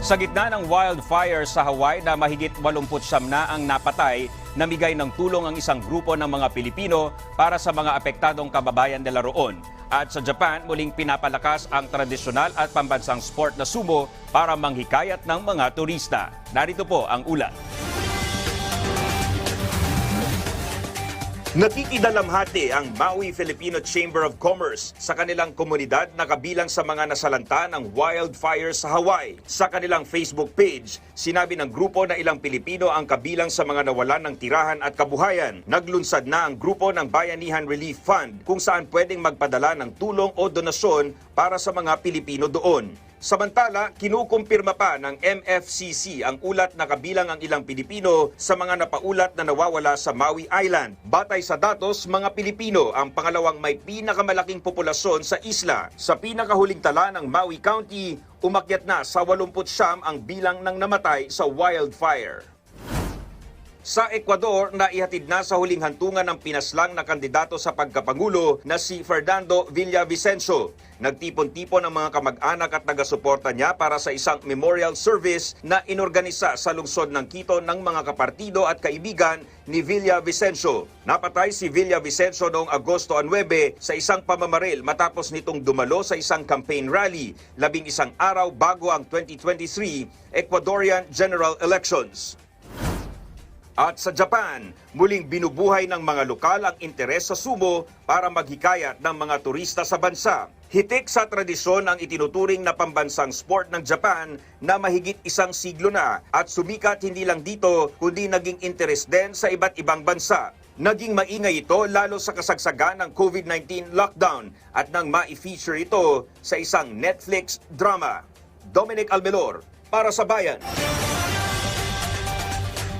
Sa gitna ng wildfire sa Hawaii na mahigit 89 na ang napatay, namigay ng tulong ang isang grupo ng mga Pilipino para sa mga apektadong kababayan nila roon. At sa Japan, muling pinapalakas ang tradisyonal at pambansang sport na sumo para manghikayat ng mga turista. Narito po ang ulat. Nakikidalamhati ang Maui Filipino Chamber of Commerce sa kanilang komunidad na kabilang sa mga nasalanta ng wildfire sa Hawaii. Sa kanilang Facebook page, sinabi ng grupo na ilang Pilipino ang kabilang sa mga nawalan ng tirahan at kabuhayan. Naglunsad na ang grupo ng Bayanihan Relief Fund kung saan pwedeng magpadala ng tulong o donasyon para sa mga Pilipino doon. Samantala, kinukumpirma pa ng MFCC ang ulat na kabilang ang ilang Pilipino sa mga napaulat na nawawala sa Maui Island. Batay sa datos, mga Pilipino ang pangalawang may pinakamalaking populasyon sa isla. Sa pinakahuling tala ng Maui County, umakyat na sa 89 ang bilang ng namatay sa wildfire. Sa Ecuador, naihatid na sa huling hantungan ng pinaslang na kandidato sa pagkapangulo na si Fernando Villavicencio. Nagtipon-tipon ang mga kamag-anak at taga-suporta niya para sa isang memorial service na inorganisa sa lungsod ng Quito ng mga kapartido at kaibigan ni Villavicencio. Napatay si Villavicencio noong Agosto 9 sa isang pamamaril matapos nitong dumalo sa isang campaign rally, labing isang araw bago ang 2023 Ecuadorian General Elections. At sa Japan, muling binubuhay ng mga lokal ang interes sa sumo para maghikayat ng mga turista sa bansa. Hitik sa tradisyon ang itinuturing na pambansang sport ng Japan na mahigit isang siglo na at sumikat hindi lang dito kundi naging interes din sa iba't ibang bansa. Naging maingay ito lalo sa kasagsagan ng COVID-19 lockdown at nang ma-feature ito sa isang Netflix drama. Dominic Almelor para sa Bayan.